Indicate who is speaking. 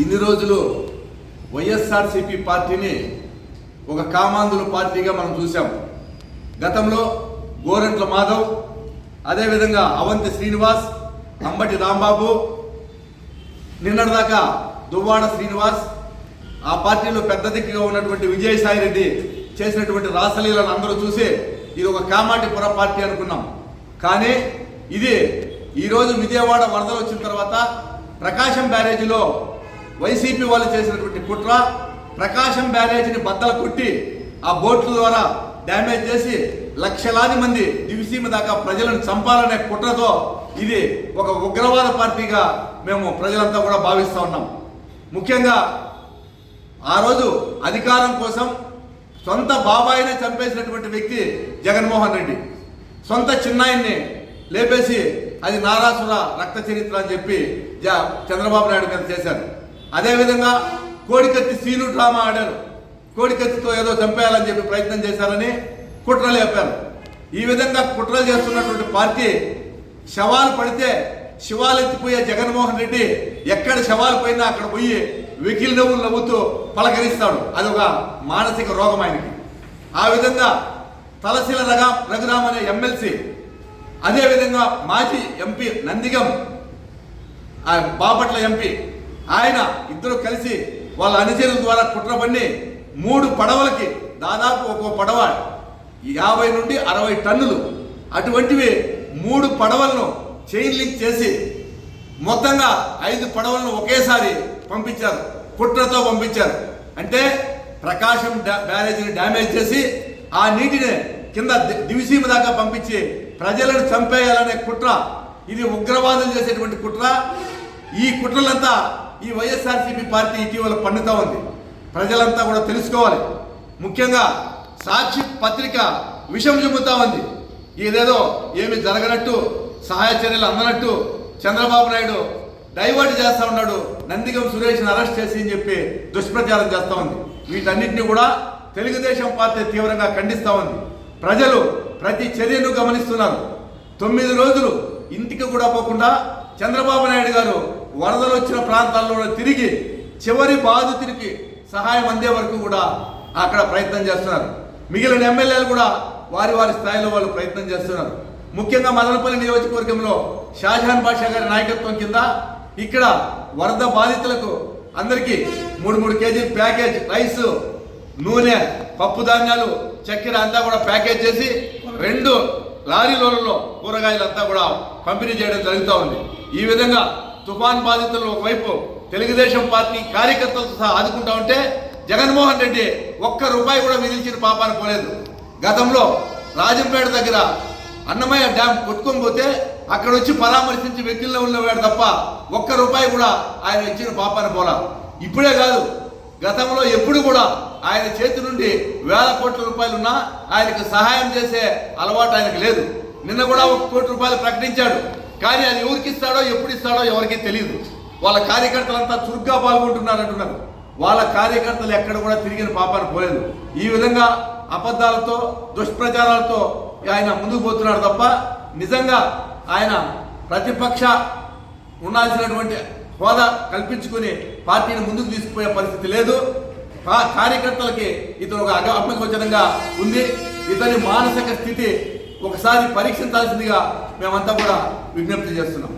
Speaker 1: ఇన్ని రోజులు వైఎస్ఆర్సిపి పార్టీని ఒక కామాంధుల పార్టీగా మనం చూసాం గతంలో గోరంట్ల మాధవ్ అదేవిధంగా అవంతి శ్రీనివాస్ అంబటి రాంబాబు నిన్నటిదాకా దువ్వాడ శ్రీనివాస్ ఆ పార్టీలో పెద్ద దిక్కుగా ఉన్నటువంటి విజయసాయి రెడ్డి చేసినటువంటి రాసలీలను అందరూ చూసి ఇది ఒక కామాటిపుర పార్టీ అనుకున్నాం. కానీ ఇది ఈరోజు విజయవాడ వరదలు వచ్చిన తర్వాత ప్రకాశం బ్యారేజీలో వైసీపీ వాళ్ళు చేసినటువంటి కుట్ర ప్రకాశం బ్యారేజీని బద్దలు కొట్టి ఆ బోట్ల ద్వారా డ్యామేజ్ చేసి లక్షలాది మంది దివిసీమ దాకా ప్రజలను చంపాలనే కుట్రతో ఇది ఒక ఉగ్రవాద పార్టీగా మేము ప్రజలంతా కూడా భావిస్తూ ఉన్నాం. ముఖ్యంగా ఆ రోజు అధికారం కోసం సొంత బాబాయినే చంపేసినటువంటి వ్యక్తి జగన్మోహన్ రెడ్డి. సొంత చిన్నాయన్ని లేపేసి అది నారాసుర రక్త చరిత్ర అని చెప్పి జ- చంద్రబాబు నాయుడు మీద చేశారు. అదేవిధంగా కోడికత్తి సీను డ్రామా ఆడారు. కోడికత్తితో ఏదో చంపేయాలని చెప్పి ప్రయత్నం చేశారని కుట్రలు చెప్పారు. ఈ విధంగా కుట్రలు చేస్తున్నటువంటి పార్టీ శవాలు పడితే శివాలు ఎత్తిపోయే జగన్మోహన్ రెడ్డి ఎక్కడ శవాలు పోయినా అక్కడ పోయి వెకిల్ నవ్వులు నవ్వుతూ పలకరిస్తాడు. అదొక మానసిక రోగం ఆయనకి. ఆ విధంగా తలశీల రగా రఘురామ్ అనే ఎమ్మెల్సీ అదేవిధంగా మాజీ ఎంపీ నందిగం ఆ బాపట్ల ఎంపీ ఆయన ఇద్దరు కలిసి వాళ్ళ అనుచరుల ద్వారా కుట్ర పన్ని మూడు పడవలకి దాదాపు ఒక్కో పడవ యాభై నుండి అరవై టన్నులు. అటువంటివి మూడు పడవలను చైన్ లింక్ చేసి మొత్తంగా ఐదు పడవలను ఒకేసారి పంపించారు కుట్రతో పంపించారు. అంటే ప్రకాశం బ్యారేజీని డ్యామేజ్ చేసి ఆ నీటిని కింద దివిసీమ దాకా పంపించి ప్రజలను చంపేయాలనే కుట్ర ఇది ఉగ్రవాదం చేసేటువంటి కుట్ర. ఈ కుట్రలంతా ఈ వైఎస్ఆర్సీపీ పార్టీ ఇటీవల పండుతా ఉంది. ప్రజలంతా కూడా తెలుసుకోవాలి. ముఖ్యంగా సాక్షి పత్రిక విషం చెబుతా ఉంది. ఇదేదో ఏమి జరగనట్టు సహాయ చర్యలు అందనట్టు చంద్రబాబు నాయుడు డైవర్ట్ చేస్తూ ఉన్నాడు. నందిగం సురేష్ని అరెస్ట్ చేసి అని చెప్పి దుష్ప్రచారం చేస్తూ ఉంది. వీటన్నిటిని కూడా తెలుగుదేశం పార్టీ తీవ్రంగా ఖండిస్తూ ఉంది. ప్రజలు ప్రతి చర్యను గమనిస్తున్నారు. తొమ్మిది రోజులు ఇంటికి కూడా పోకుండా చంద్రబాబు నాయుడు గారు వరదలు వచ్చిన ప్రాంతాల్లో తిరిగి చివరి బాధితుడికి సహాయం అందే వరకు కూడా అక్కడ ప్రయత్నం చేస్తున్నారు. మిగిలిన ఎమ్మెల్యేలు కూడా వారి వారి స్థాయిలో వాళ్ళు ప్రయత్నం చేస్తున్నారు. ముఖ్యంగా మదనపల్లి నియోజకవర్గంలో షాజహాన్ బాషా గారి నాయకత్వం కింద ఇక్కడ వరద బాధితులకు అందరికీ మూడు మూడు కేజీల ప్యాకేజ్ రైస్ నూనె పప్పు ధాన్యాలు చక్కెర అంతా కూడా ప్యాకేజ్ చేసి రెండు లారీ కూరగాయలు అంతా కూడా పంపిణీ చేయడం జరుగుతూ ఉంది. ఈ విధంగా తుఫాన్ బాధితులను ఒకవైపు తెలుగుదేశం పార్టీ కార్యకర్తలతో సహా ఆదుకుంటా ఉంటే జగన్మోహన్ రెడ్డి ఒక్క రూపాయి కూడా విధించిన పాపాన పోలేదు. గతంలో రాజంపేట దగ్గర అన్నమయ్య డ్యామ్ కొట్టుకొని పోతే అక్కడ వచ్చి పరామర్శించి వ్యక్తుల్లో ఉన్నవాడు తప్ప ఒక్క రూపాయి కూడా ఆయన ఇచ్చిన పాపాన పోలా. ఇప్పుడే కాదు గతంలో ఎప్పుడు కూడా ఆయన చేతి నుండి వేల కోట్ల రూపాయలు ఉన్నా ఆయనకు సహాయం చేసే అలవాటు ఆయనకు లేదు. నిన్న కూడా ఒక కోటి రూపాయలు ప్రకటించాడు. కానీ అది ఎవరికి ఇస్తాడో ఎప్పుడు ఇస్తాడో ఎవరికీ తెలియదు వాళ్ళ కార్యకర్తలంతా చురుగ్గా పాల్గొంటున్నారు అంటున్నారు. వాళ్ళ కార్యకర్తలు ఎక్కడ కూడా తిరిగిన పాపాన్ని పోలేదు. ఈ విధంగా అబద్ధాలతో దుష్ప్రచారాలతో ఆయన ముందుకు పోతున్నాడు తప్ప నిజంగా ఆయన ప్రతిపక్ష ఉండాల్సినటువంటి హోదా కల్పించుకుని పార్టీని ముందుకు తీసుకుపోయే పరిస్థితి లేదు. కార్యకర్తలకి ఇతను ఒక అగ అపగోచరంగా ఉంది. ఇతని మానసిక స్థితి ఒకసారి పరీక్షించాల్సిందిగా మేమంతా కూడా విజ్ఞప్తి చేస్తున్నాం.